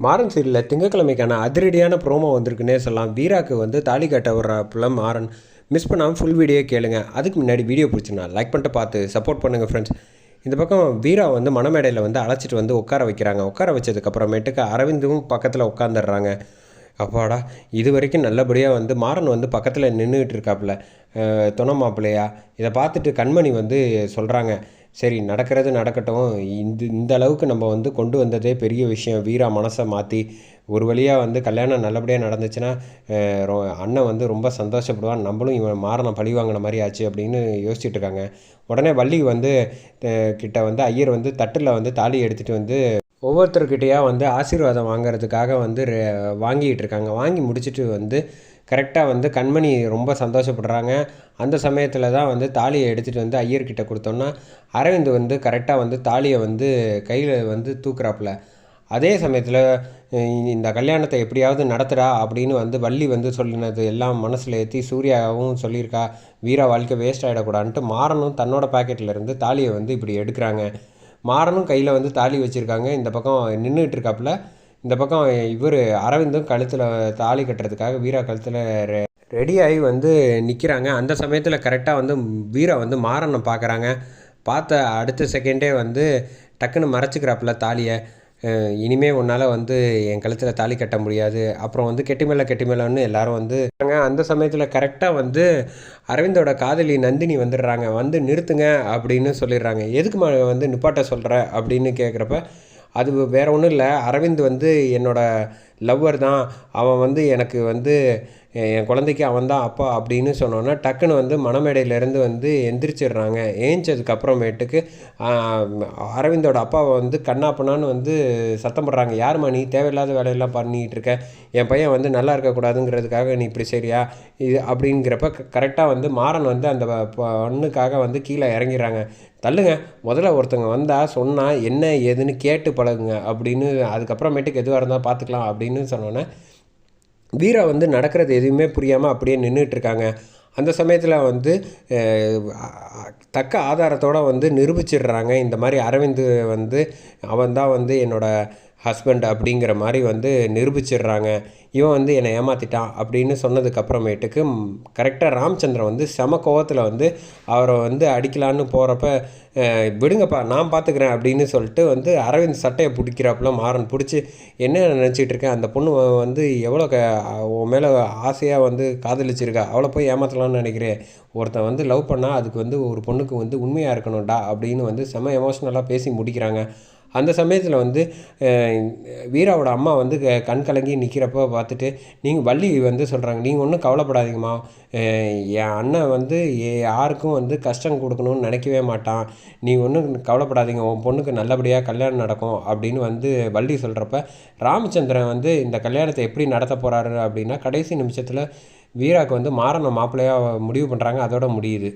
மாறன் சீரியலில் திங்கக்கிழமைக்கான அதிரடியான ப்ரோமோ வந்திருக்குன்னே சொல்லலாம் வீராக்கு வந்து தாலி கட்ட விட்றப்பல மாறன். மிஸ் பண்ணாமல் ஃபுல் வீடியோ கேளுங்க. அதுக்கு முன்னாடி வீடியோ பிடிச்சினா லைக் பண்ணிட்டு பார்த்து சப்போர்ட் பண்ணுங்கள் ஃப்ரெண்ட்ஸ் இந்த பக்கம் வீரா வந்து மணமேடையில் வந்து அழைச்சிட்டு வந்து உட்கார வைக்கிறாங்க. உட்கார வச்சதுக்கப்புறமேட்டுக்கு அரவிந்தும் பக்கத்தில் உட்காந்துடுறாங்க அப்பாடா இது வரைக்கும் நல்லபடியாக வந்து மாறன் வந்து பக்கத்தில் நின்றுக்கிட்டு இருக்காப்புல. துணை மாப்பிள்ளையா? இதை பார்த்துட்டு கண்மணி வந்து சொல்கிறாங்க சரி நடக்கிறது நடக்கட்டும். இந்த இந்த அளவுக்கு நம்ம வந்து கொண்டு வந்ததே பெரிய விஷயம். வீரா மனசை மாற்றி ஒரு வழியாக வந்து கல்யாணம் நல்லபடியாக நடந்துச்சுன்னா ரொ- அண்ணன் வந்து ரொம்ப சந்தோஷப்படுவான். நம்மளும் இவன் மாறனை பழி வாங்கின மாதிரி ஆச்சு அப்படின்னு யோசிச்சுட்டு இருக்காங்க. உடனே வள்ளி வந்து கிட்ட வந்து ஐயர் வந்து தட்டில் வந்து தாலி எடுத்துகிட்டு வந்து ஒவ்வொருத்தர்கிட்டையாக வந்து ஆசீர்வாதம் வாங்குறதுக்காக வந்து வாங்கிக்கிட்டு வாங்கிட்டு இருக்காங்க. வாங்கி முடிச்சுட்டு வந்து கரெக்டாக வந்து கண்மணி ரொம்ப சந்தோஷப்படுறாங்க. அந்த சமயத்தில் தான் வந்து தாலியை எடுத்துகிட்டு வந்து ஐயர்கிட்ட கொடுத்தோன்னா அரவிந்த் வந்து கரெக்டாக வந்து தாலியை வந்து கையில் வந்து தூக்குறாப்புல. அதே சமயத்தில் இந்த கல்யாணத்தை எப்படியாவது நடத்துடா அப்படின்னு வந்து வள்ளி வந்து சொல்லினது எல்லாம் மனசில் ஏற்றி சூர்யாவும் சொல்லியிருக்கா வீரா வாழ்க்கை வேஸ்ட் ஆகிடக்கூடாதுன்ட்டு மாறனும் தன்னோட பாக்கெட்டில் இருந்து தாலியை வந்து இப்படி எடுக்கிறாங்க. மாறனும் கையில் வந்து தாலி வச்சுருக்காங்க. இந்த பக்கம் நின்றுட்டு இருக்காப்புல இந்த பக்கம் இவர் அரவிந்தும் கழுத்தில் தாலி கட்டுறதுக்காக வீரா கழுத்தில் ரெ ரெடியாகி வந்து நிற்கிறாங்க அந்த சமயத்தில் கரெக்டாக வந்து வீரா வந்து மாறனை பார்க்குறாங்க பார்த்த அடுத்த செகண்டே வந்து டக்குன்னு மறைச்சிக்கிறாப்புல தாலியை. இனிமே உன்னால் வந்து என் கழுத்தில் தாலி கட்ட முடியாது. அப்புறம் வந்து கெட்டி கெட்டிமேலன்னு எல்லாரும் வந்து அந்த சமயத்தில் கரெக்டாக வந்து அரவிந்தோட காதலி நந்தினி வந்துடுறாங்க. வந்து நிறுத்துங்க அப்படின்னு சொல்லிடுறாங்க. எதுக்கு வந்து நிப்பாட்ட சொல்கிற அப்படின்னு கேட்குறப்ப அது வேறு ஒன்றும் இல்லை. அரவிந்த் வந்து என்னோடய லவ்வர் தான். அவன் வந்து எனக்கு வந்து என் குழந்தைக்கு அவன் தான் அப்பா அப்படின்னு சொன்னோன்னா டக்குன்னு வந்து மணமேடையிலேருந்து வந்து எந்திரிச்சிடுறாங்க. ஏஞ்சதுக்கப்புறமேட்டுக்கு அரவிந்தோட அப்பாவை வந்து கண்ணாப்பண்ணான்னு வந்து சத்தம் போடுறாங்க. யாரும்மா நீ? தேவையில்லாத வேலையெல்லாம் பண்ணிகிட்டு இருக்க. என் பையன் வந்து நல்லா இருக்கக்கூடாதுங்கிறதுக்காக நீ இப்படி சரியா இது அப்படிங்கிறப்ப கரெக்டாக வந்து மாறன் வந்து அந்த பொண்ணுக்காக வந்து கீழே இறங்கிடுறாங்க. தள்ளுங்க. முதல்ல ஒருத்தவங்க வந்தால் சொன்னால் என்ன ஏதுன்னு கேட்டு பழகுங்க. அப்படின்னு அதுக்கப்புறமேட்டுக்கு எதுவாக இருந்தால் பார்த்துக்கலாம் அப்படின்னு சொன்னோன்னே வீரா வந்து நடக்கிறது எதுவுமே புரியாமல் அப்படியே நின்றுட்டு இருக்காங்க அந்த சமயத்தில் வந்து தக்க ஆதாரத்தோட வந்து நிரூபிச்சிடுறாங்க. இந்த மாதிரி அரவிந்த் வந்து அவன் தான் வந்து என்னோடய ஹஸ்பண்ட் அப்படிங்கிற மாதிரி வந்து நிரூபிச்சிடுறாங்க. இவன் வந்து என்னை ஏமாற்றிட்டான் அப்படின்னு சொன்னதுக்கப்புறமேட்டுக்கு கரெக்டாக ராமச்சந்திரன் வந்து செம கோவத்தில் வந்து அவரை வந்து அடிக்கலான்னு போகிறப்ப விடுங்கப்பா நான் பார்த்துக்கிறேன் அப்படின்னு சொல்லிட்டு வந்து அரவிந்த் சட்டையை பிடிக்கிறாப்புல மாறன் பிடிச்சி என்ன நினச்சிட்டு இருக்கேன் அந்த பொண்ணு வந்து எவ்வளோ க உன் மேலே ஆசையாக வந்து காதலிச்சிருக்கா? அவளை போய் ஏமாற்றலாம்னு நினைக்கிறேன் ஒருத்தன் வந்து லவ் பண்ணால் அதுக்கு வந்து ஒரு பொண்ணுக்கு வந்து உண்மையாக இருக்கணும்டா அப்படின்னு வந்து செம எமோஷ்னலாக பேசி முடிக்கிறாங்க. அந்த சமயத்தில் வந்து வீராவோட அம்மா வந்து க- கண் கலங்கி நிற்கிறப்ப பார்த்துட்டு நீங்கள் வள்ளி வந்து சொல்கிறாங்க நீங்கள் ஒன்றும் கவலைப்படாதீங்கம்மா. என் அண்ணன் வந்து யாருக்கும் வந்து கஷ்டம் கொடுக்கணும்னு நினைக்கவே மாட்டான். நீ ஒன்றும் கவலைப்படாதீங்க. உன் பொண்ணுக்கு நல்லபடியாக கல்யாணம் நடக்கும். அப்படின்னு வந்து வள்ளி சொல்கிறப்ப ராமச்சந்திரன் வந்து இந்த கல்யாணத்தை எப்படி நடத்த போகிறாரு அப்படின்னா கடைசி நிமிஷத்தில் வீராவுக்கு வந்து மாறன மாப்பிள்ளையாக முடிவு பண்ணுறாங்க அதோட முடியுது.